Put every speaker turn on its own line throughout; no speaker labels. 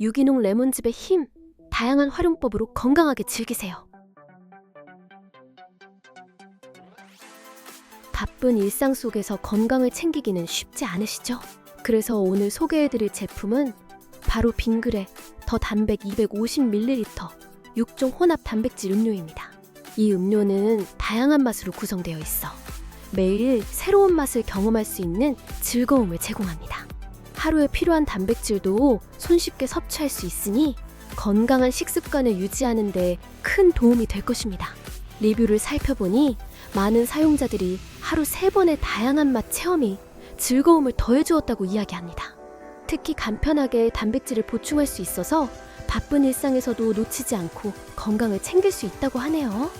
유기농 레몬즙의 힘, 다양한 활용법으로 건강하게 즐기세요. 바쁜 일상 속에서 건강을 챙기기는 쉽지 않으시죠? 그래서 오늘 소개해드릴 제품은 바로 빙그레 더 단백 250ml 6종 혼합 단백질 음료입니다. 이 음료는 다양한 맛으로 구성되어 있어 매일 새로운 맛을 경험할 수 있는 즐거움을 제공합니다. 하루에 필요한 단백질도 손쉽게 섭취할 수 있으니 건강한 식습관을 유지하는 데 큰 도움이 될 것입니다. 리뷰를 살펴보니 많은 사용자들이 하루 세 번의 다양한 맛 체험이 즐거움을 더해주었다고 이야기합니다. 특히 간편하게 단백질을 보충할 수 있어서 바쁜 일상에서도 놓치지 않고 건강을 챙길 수 있다고 하네요.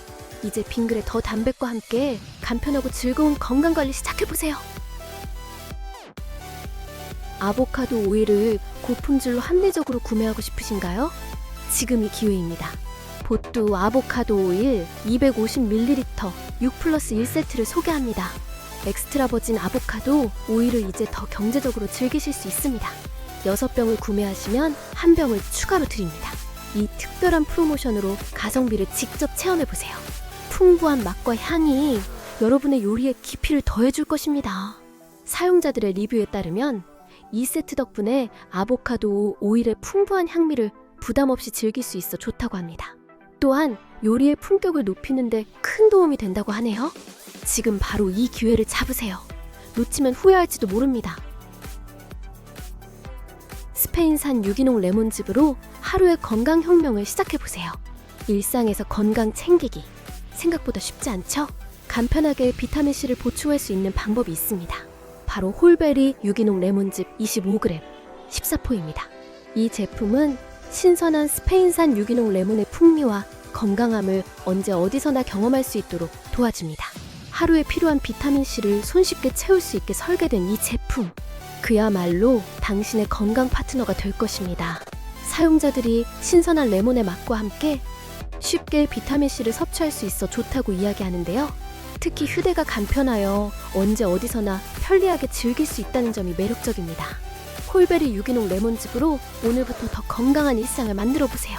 이제 빙글의 더 단백과 함께 간편하고 즐거운 건강 관리 시작해보세요. 아보카도 오일을 고품질로 합리적으로 구매하고 싶으신가요? 지금이 기회입니다. 보뚜 아보카도 오일 250ml 6 플러스 1세트를 소개합니다. 엑스트라 버진 아보카도 오일을 이제 더 경제적으로 즐기실 수 있습니다. 6병을 구매하시면 한 병을 추가로 드립니다. 이 특별한 프로모션으로 가성비를 직접 체험해보세요. 풍부한 맛과 향이 여러분의 요리에 깊이를 더해줄 것입니다. 사용자들의 리뷰에 따르면 이 세트 덕분에 아보카도 오일의 풍부한 향미를 부담 없이 즐길 수 있어 좋다고 합니다. 또한 요리의 품격을 높이는데 큰 도움이 된다고 하네요. 지금 바로 이 기회를 잡으세요. 놓치면 후회할지도 모릅니다. 스페인산 유기농 레몬즙으로 하루의 건강 혁명을 시작해 보세요. 일상에서 건강 챙기기 생각보다 쉽지 않죠? 간편하게 비타민 C를 보충할 수 있는 방법이 있습니다. 바로 홀베리 유기농 레몬즙 25g 14포입니다. 이 제품은 신선한 스페인산 유기농 레몬의 풍미와 건강함을 언제 어디서나 경험할 수 있도록 도와줍니다. 하루에 필요한 비타민 C를 손쉽게 채울 수 있게 설계된 이 제품. 그야말로 당신의 건강 파트너가 될 것입니다. 사용자들이 신선한 레몬의 맛과 함께 쉽게 비타민 C를 섭취할 수 있어 좋다고 이야기하는데요. 특히 휴대가 간편하여 언제 어디서나 편리하게 즐길 수 있다는 점이 매력적입니다. 홀베리 유기농 레몬즙으로 오늘부터 더 건강한 일상을 만들어 보세요.